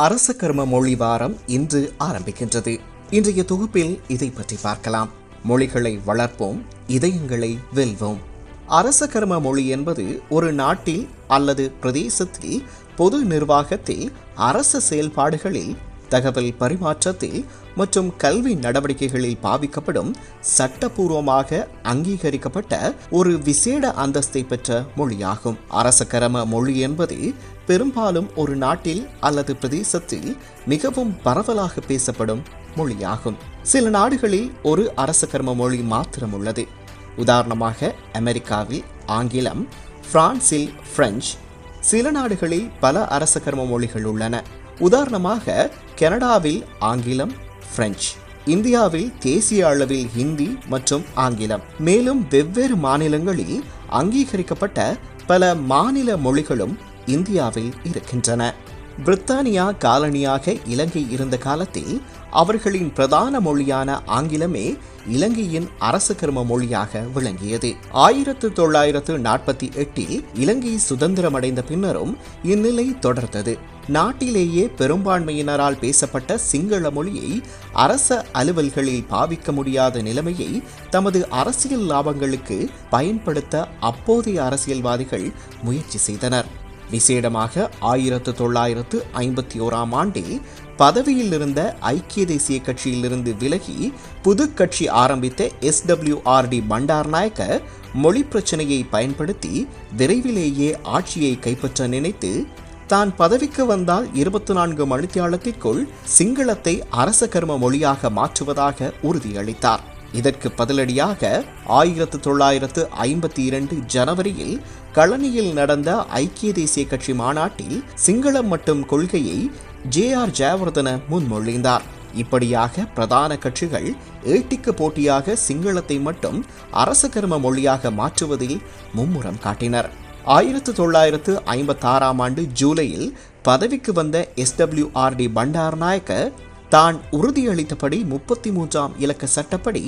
அரச கர்ம மொழி வாரம் இன்று ஆரம்பிக்கின்றது. இன்றைய தொகுப்பில் இதை பற்றி பார்க்கலாம். மொழிகளை வளர்ப்போம் இதயங்களை வெல்வோம். அரச கர்ம மொழி என்பது ஒரு நாட்டில் அல்லது பிரதேசத்தில் பொது நிர்வாகத்தில் அரச செயல்பாடுகளில் தகவல் பரிமாற்றத்தில் மற்றும் கல்வி நடவடிக்கைகளில் பாவிக்கப்படும் சட்டபூர்வமாக அங்கீகரிக்கப்பட்ட ஒரு விசேட அந்தஸ்தை பெற்ற மொழியாகும். அரசகரம மொழி என்பது பெரும்பாலும் ஒரு நாட்டில் அல்லது பிரதேசத்தில் மிகவும் பரவலாக பேசப்படும் மொழியாகும். சில நாடுகளில் ஒரு அரச கர்ம மொழி மாத்திரம் உள்ளது உதாரணமாக அமெரிக்காவில் ஆங்கிலம் பிரான்சில் பிரெஞ்சு சில நாடுகளில் பல அரச கர்ம மொழிகள் உள்ளன. உதாரணமாக கனடாவில் ஆங்கிலம் பிரெஞ்சு இந்தியாவில் தேசிய அளவில் ஹிந்தி மற்றும் ஆங்கிலம். மேலும் வெவ்வேறு மாநிலங்களில் அங்கீகரிக்கப்பட்ட பல மாநில மொழிகளும் இந்தியாவில் இருக்கின்றன. பிரித்தானியா காலனியாக இலங்கை இருந்த காலத்தில் அவர்களின் பிரதான மொழியான ஆங்கிலமே இலங்கையின் அரச கர்ம மொழியாக விளங்கியது. ஆயிரத்து தொள்ளாயிரத்து நாற்பத்தி எட்டில் இலங்கை சுதந்திரமடைந்த பின்னரும் இந்நிலை தொடர்ந்தது. நாட்டிலேயே பெரும்பான்மையினரால் பேசப்பட்ட சிங்கள மொழியை அரச அலுவல்களில் பாவிக்க முடியாத நிலைமையை தமது அரசியல் லாபங்களுக்கு பயன்படுத்த அப்போதைய அரசியல்வாதிகள் முயற்சி செய்தனர். விசேடமாக ஆயிரத்து தொள்ளாயிரத்து ஐம்பத்தி ஓராம் ஆண்டில் பதவியில் இருந்த ஐக்கிய தேசிய கட்சியிலிருந்து விலகி புது கட்சி ஆரம்பித்த எஸ் பண்டார் நாயக்க மொழி பிரச்சனையை பயன்படுத்தி விரைவிலேயே ஆட்சியை கைப்பற்ற நினைத்து தான் பதவிக்கு வந்தால் இருபத்தி நான்கு மணித்தியாலத்திற்குள் சிங்களத்தை அரச கர்ம மொழியாக மாற்றுவதாக உறுதியளித்தார். இதற்கு பதிலடியாக ஆயிரத்து தொள்ளாயிரத்து ஐம்பத்தி இரண்டு ஜனவரியில் களனியில் நடந்த ஐக்கிய தேசிய கட்சி மாநாட்டில் சிங்களம் மட்டும் கொள்கையை ஜே ஆர் ஜெயவர்தன முன்மொழிந்தார். இப்படியாக பிரதான கட்சிகள் ஏட்டிக்கு போட்டியாக சிங்களத்தை மட்டும் அரச கர்ம மொழியாக மாற்றுவதில் மும்முரம் காட்டினர். ஆயிரத்து தொள்ளாயிரத்து ஐம்பத்தாறாம் ஆண்டு ஜூலையில் பதவிக்கு வந்த S W R D Bandaranaike தான் உறுதியளித்தபடி முப்பத்தி மூன்றாம் இலக்க சட்டப்படி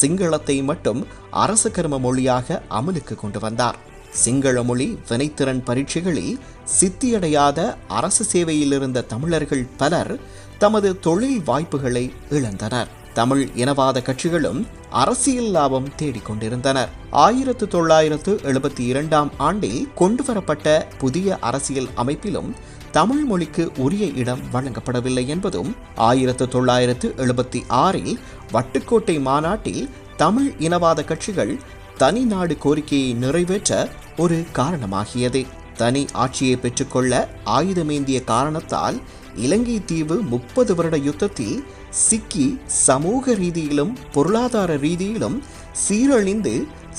சிங்களத்தை மட்டும் அரச கர்ம மொழியாக அமலுக்கு கொண்டு வந்தார். சிங்கள மொழி வினைத்திறன் பரீட்சைகளில் சித்தியடையாத அரசு சேவையில் இருந்த தமிழர்கள் பலர் தமது தொழில் வாய்ப்புகளை இழந்தனர். தமிழ் இனவாத கட்சிகளும் அரசியல் லாபம் தேடிக்கொண்டிருந்தனர். ஆயிரத்து தொள்ளாயிரத்து எழுபத்தி இரண்டாம் ஆண்டில் கொண்டுவரப்பட்ட புதிய அரசியல் அமைப்பிலும் தமிழ் மொழிக்கு உரிய இடம் வழங்கப்படவில்லை என்பதும் ஆயிரத்து தொள்ளாயிரத்து எழுபத்தி ஆறில் வட்டுக்கோட்டை மாநாட்டில் தமிழ் இனவாத கட்சிகள் தனி நாடு கோரிக்கையை நிறைவேற்ற ஒரு காரணமாகியது. தனி ஆட்சியை பெற்றுக்கொள்ள ஆயுதமேந்திய காரணத்தால் இலங்கை தீவு முப்பது வருட யுத்தத்தில் சிக்கி சமூக ரீதியிலும் பொருளாதார ரீதியிலும் சீரழிந்து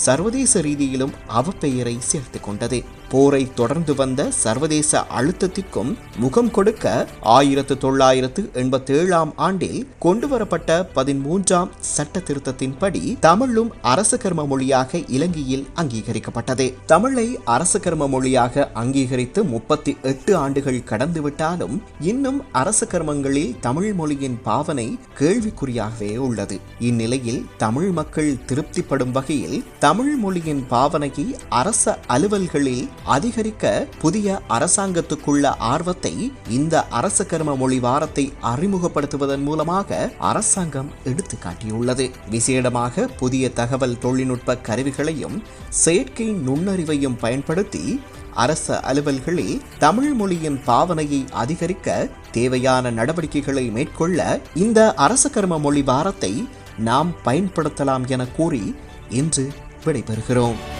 சர்வதேச ரீதியிலும் அவப்பெயரை சேர்த்து கொண்டது. போரை தொடர்ந்து வந்த சர்வதேச அழுத்தத்திற்கும் முகம் கொடுக்க ஆயிரத்து தொள்ளாயிரத்து எண்பத்தி ஏழாம் ஆண்டில் கொண்டுவரப்பட்ட பதிமூன்றாம் சட்ட திருத்தத்தின்படி தமிழும் அரச கர்ம மொழியாக இலங்கையில் அங்கீகரிக்கப்பட்டது. தமிழை அரச கர்ம மொழியாக அங்கீகரித்து முப்பத்தி எட்டு ஆண்டுகள் கடந்துவிட்டாலும் இன்னும் அரச கர்மங்களில் தமிழ் மொழியின் பாவனை கேள்விக்குறியாகவே உள்ளது. இந்நிலையில் தமிழ் மக்கள் திருப்திப்படும் வகையில் தமிழ் மொழியின் பாவனையை அரச அலுவல்களில் அதிகரிக்க புதிய அரசாங்கத்துக்குள்ள ஆர்வத்தை இந்த அரச கர்ம மொழி வாரத்தை அறிமுகப்படுத்துவதன் மூலமாக அரசாங்கம் எடுத்து காட்டியுள்ளது விசேடமாக புதிய தகவல் தொழில்நுட்ப கருவிகளையும் செயற்கை நுண்ணறிவையும் பயன்படுத்தி அரச அலுவல்களில் தமிழ் மொழியின் பாவனையை அதிகரிக்க தேவையான நடவடிக்கைகளை மேற்கொள்ள இந்த அரச கர்ம மொழி வாரத்தை நாம் பயன்படுத்தலாம் என கூறி இன்று விடைபெறுகிறோம்.